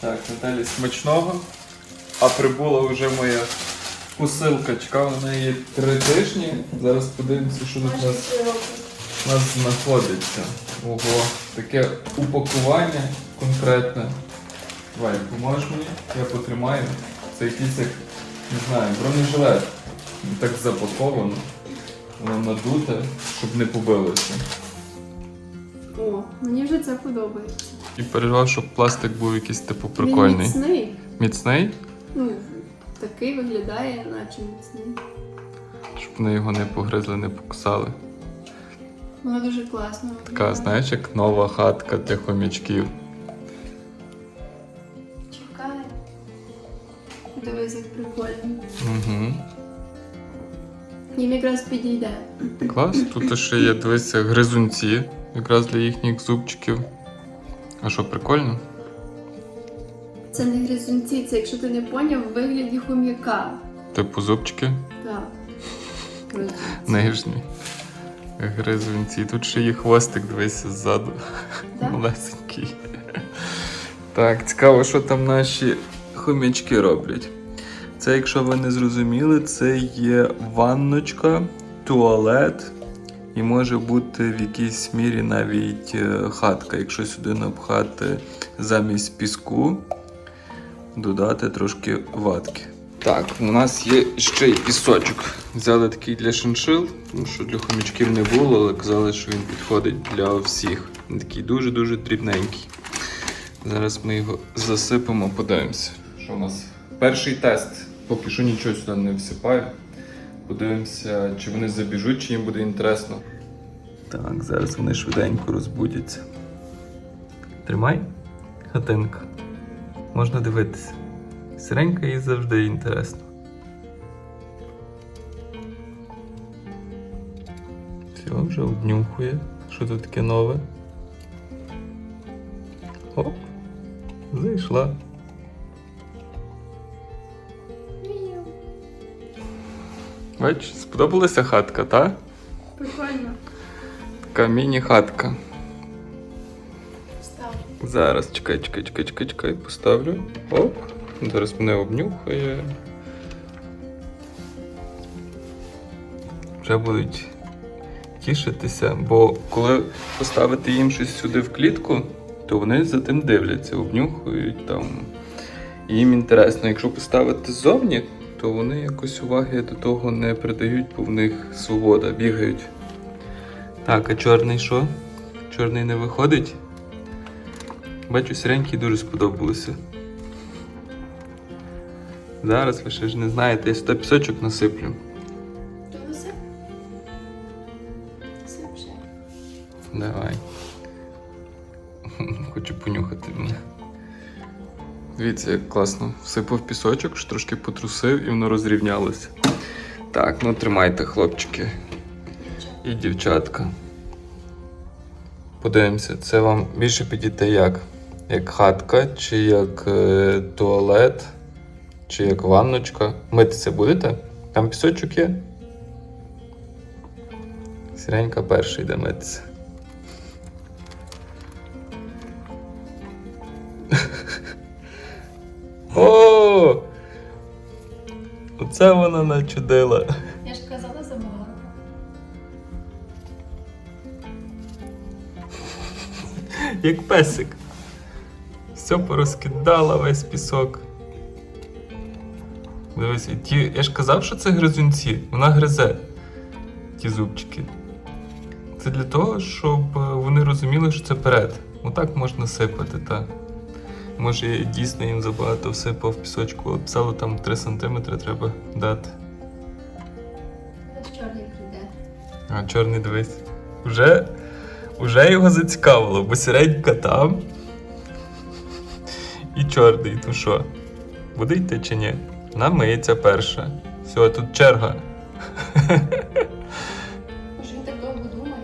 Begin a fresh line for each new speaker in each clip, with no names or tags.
Так, Наталі смачного. А прибула вже моя посилка. Чекала на неї три тижні. Зараз подивимося, що тут у нас, нас знаходиться. Ого, таке упакування конкретне. Валь, поможеш мені? Я потримаю. Це якийсь як, не знаю, бронежилет. Так запаковано. Воно надуте, щоб не побилося.
О, мені вже це подобається.
І переживав, щоб пластик був якийсь типу
Він
прикольний.
міцний.
Міцний?
Ну, такий виглядає, наче міцний.
Щоб вони його не погризли, не покусали.
Воно дуже класно.
Така,
виглядає.
знаєш, як нова хатка для хомячків.
Чекай. Дивись, як прикольно.
Угу.
Їм якраз підійде.
Клас. Тут ще є, дивися, гризунці, якраз для їхніх зубчиків. А що, прикольно?
Це не гризунці, це якщо ти не поняв, в вигляді хом'яка.
Типу зубчики
Так.
Нижні. Гризунці. Тут ще є хвостик, дивися ззаду.
Так?
Малесенький. Так, цікаво, що там наші хомячки роблять. Це, якщо ви не зрозуміли, це є ванночка, туалет і може бути в якійсь мірі навіть е, хатка, якщо сюди напхати замість піску, додати трошки ватки. Так, у нас є ще й пісочок. Взяли такий для шиншил, тому що для хомячків не було, але казали, що він підходить для всіх. Він такий дуже-дуже дрібненький. Зараз ми його засипемо, подивимося. Що у нас? Перший тест. Поки що нічого сюди не всипаю. Подивимося, чи вони забіжуть, чи їм буде інтересно. Так, зараз вони швиденько розбудяться. Тримай, хатинка. Можна дивитися. Сиренька і завжди інтересно. Все, вже обнюхує. Що тут таке нове? Оп, зайшла. Бач, сподобалася хатка, та?
Прикольно.
Така міні-хатка. Зараз чекай, чекай, чекай, чекай, чекай, поставлю. Оп. Зараз мене обнюхає. Вже будуть тішитися, бо коли поставити їм щось сюди в клітку, то вони за тим дивляться, обнюхують там. Їм інтересно. Якщо поставити ззовні, то вони якось уваги до того не придають, бо в них свобода, бігають. Так, а чорний що? Чорний не виходить? Бачу, сіренький дуже сподобалися. Зараз ви ще ж не знаєте, я сюди пісочок насиплю. Дивіться, як класно. Всипав пісочок, трошки потрусив і воно розрівнялося. Так, ну тримайте, хлопчики. І дівчатка. Подивимося, це вам більше підійде як? Як хатка, чи як е, туалет, чи як ванночка. Митися будете? Там пісочок є? Сіренька перша йде митися. Оце вона начудила.
Я ж казала забагато.
Як песик. Все порозкидала весь пісок. Дивись, ті, я ж казав, що це гризунці. Вона гризе ті зубчики. Це для того, щоб е, вони розуміли, що це перед. Отак можна сипати, так. Може, я дійсно їм забагато всипав пісочку, от писало там 3 см треба дати.
Чорний прийде.
А чорний дивись. Уже, уже його зацікавило, бо сіренька там. І чорний, то що? Буде йти чи ні? Вона миється перша. Все, тут черга.
Може він так довго думає?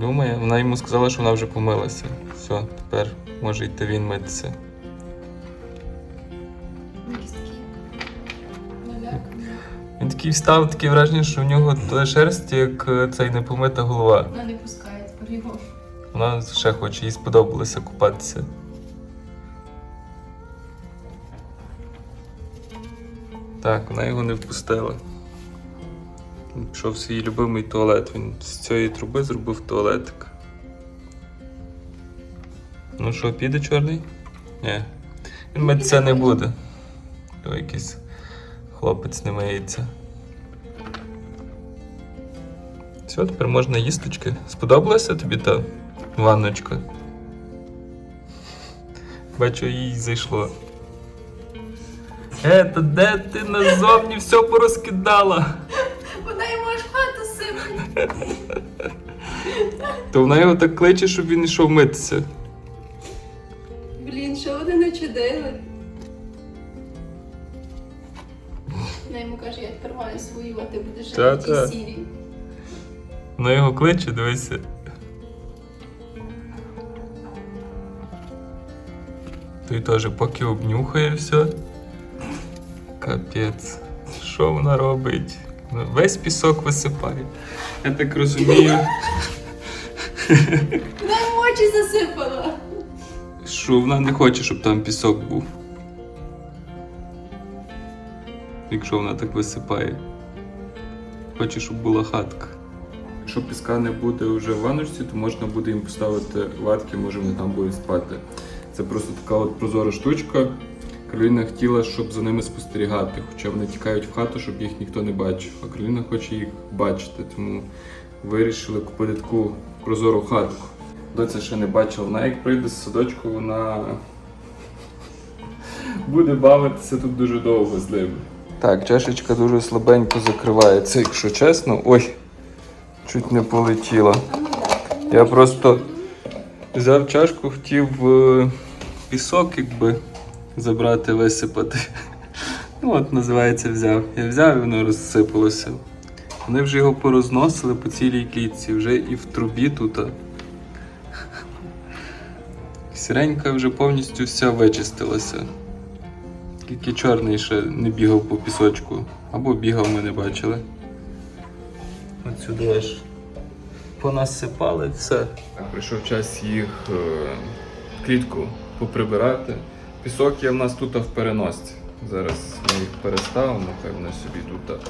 Думає, вона йому сказала, що вона вже помилася. Все, тепер може йти він митися.
Такий
встав, таке враження, що в нього шерсть, як е, цей непомита голова.
Вона не пускає тепер його.
Вона ще хоче, їй сподобалося купатися. Так, вона його не впустила. Він пішов в свій любимий туалет. Він з цієї труби зробив туалетик. Ну що, піде чорний? Ні. Він митися не буде. То якийсь хлопець не миється. Все, тепер можна їсточки. Сподобалася тобі та ванночка? Бачу, їй зайшло. Е, та де ти назовні все порозкидала?
Вона йому аж хату сипає.
То вона його так кличе, щоб він йшов митися.
Блін, що вони начудили? Вона йому каже, я тепер маю свою, а ти будеш жити в тій сірій.
Вона його кличе, дивися. Той теж поки обнюхає все. Капець. Що вона робить? Ну, Весь пісок висипає. Я так розумію,
йому очі засипала.
що вона не хоче, щоб там пісок був. Якщо вона так висипає. Хоче, щоб була хатка. Якщо піска не буде вже в ванночці, то можна буде їм поставити ватки, може вони там будуть спати. Це просто така от прозора штучка. Кароліна хотіла, щоб за ними спостерігати, хоча вони тікають в хату, щоб їх ніхто не бачив. А Кароліна хоче їх бачити, тому вирішили купити таку прозору хатку. Доця ще не бачила, вона як прийде з садочку, вона буде бавитися тут дуже довго з ними. Так, чашечка дуже слабенько закривається, якщо чесно. Ой, чуть не полетіла. Я просто взяв чашку, хотів е, пісок, якби забрати, висипати. Ну, от називається взяв. Я взяв і воно розсипалося. Вони вже його порозносили по цілій клітці, вже і в трубі тут. Сіренька вже повністю вся вичистилася. Тільки чорний ще не бігав по пісочку. Або бігав, ми не бачили. Сюди аж понасипали все. Прийшов час їх е, клітку поприбирати. Пісок є в нас тут в переносці. Зараз ми їх переставимо, хай вони собі тут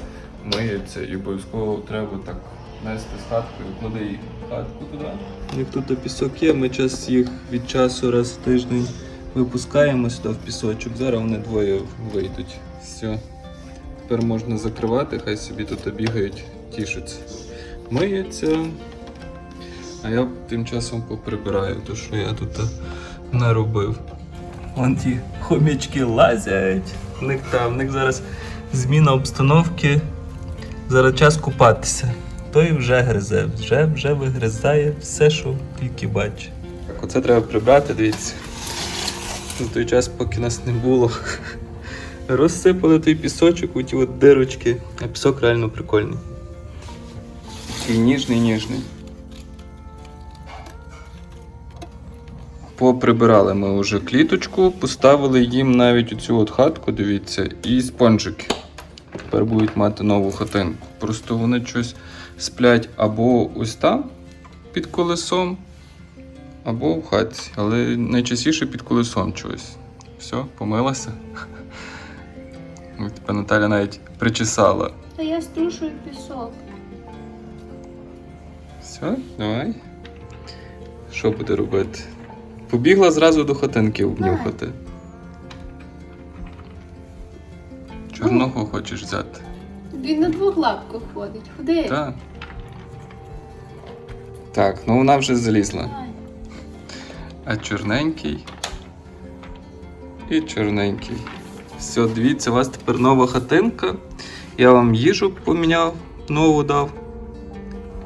миються і обов'язково треба так нести з хаткою, клади їх хатку туди. Як тут пісок є, ми час їх від часу раз в тиждень випускаємо сюди в пісочок. Зараз вони двоє вийдуть. Все. Тепер можна закривати, хай собі тут бігають, тішаться. Миються. А я тим часом поприбираю те, що я тут наробив. Вон ті хомячки лазять. В них там, в них зараз зміна обстановки. Зараз час купатися. Той вже гризе, вже, вже вигризає все, що тільки бачить. Так, оце треба прибрати, дивіться. На той час, поки нас не було. Розсипали той пісочок у ті от дирочки. А пісок реально прикольний. Такий ніжний, ніжний. Поприбирали ми вже кліточку, поставили їм навіть оцю от хатку, дивіться, і спонжики. Тепер будуть мати нову хатинку. Просто вони щось сплять або ось там під колесом, або в хатці. Але найчастіше під колесом чогось. Все, помилася. Тепер Наталя навіть причесала.
Та я струшую пісок.
Все, давай. Що буде робити? Побігла зразу до хатинки обнюхати. Чорного хочеш взяти?
Він на двох лапках ходить. Ходи.
Так. Так, ну вона вже залізла. А чорненький. І чорненький. Все, дивіться, у вас тепер нова хатинка. Я вам їжу поміняв, нову дав.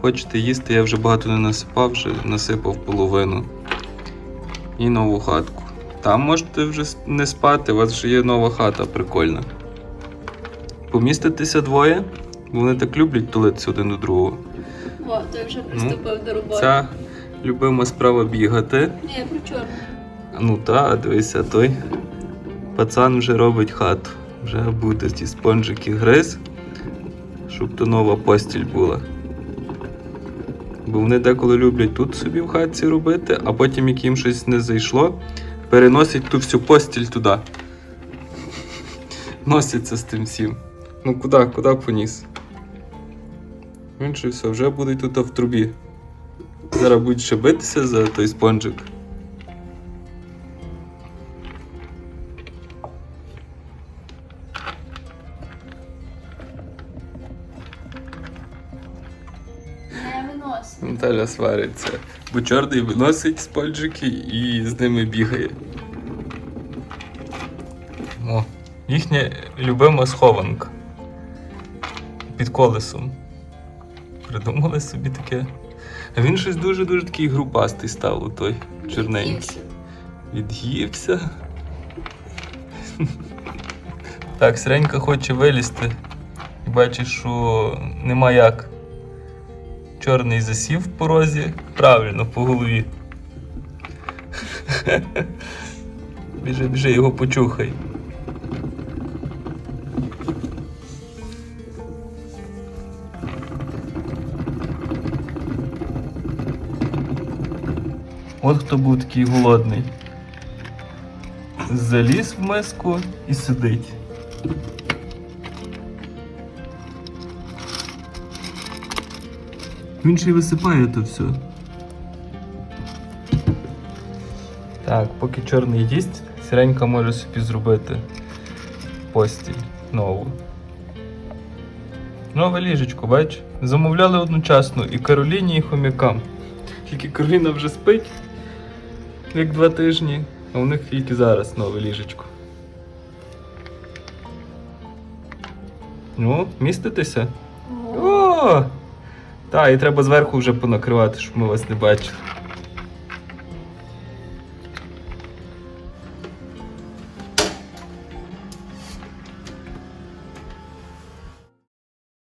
Хочете їсти, я вже багато не насипав, вже насипав половину. І нову хатку. Там можете вже не спати, у вас вже є нова хата прикольна. Поміститеся двоє, вони так люблять тулитися один до другого.
О, той вже приступив до роботи.
Ця любима справа бігати.
Ні, я про чорну.
Ну та, дивися, той пацан вже робить хату. Вже буде ті спонжики гриз, щоб то нова постіль була. Бо вони деколи люблять тут собі в хатці робити, а потім, як їм щось не зайшло, переносять ту всю постіль туди. Носяться з тим всім. Ну куди, куди поніс? Він же все, вже буде тут в трубі. Зараз будуть ще битися за той спонжик. Наталя свариться. Бо чорний виносить спонжики і з ними бігає. О, їхня любима схованка. Під колесом. Придумали собі таке. А він щось дуже-дуже такий групастий став у той чорненький.
Ївся.
Від'ївся. Так, сиренька хоче вилізти. І бачиш, що нема як. Чорний засів в порозі. Правильно, по голові. Біжи, біжи, його почухай. От хто був такий голодний. Заліз в миску і сидить. Він ще й висипає то все. Так, поки чорний їсть, сіренька може собі зробити постіль нову. Нове ліжечко, бач? Замовляли одночасно і Кароліні, і хомякам. Тільки Кароліна вже спить, як два тижні, а у них тільки зараз нове ліжечко. Ну, міститеся? О! Так, і треба зверху вже понакривати, щоб ми вас не бачили.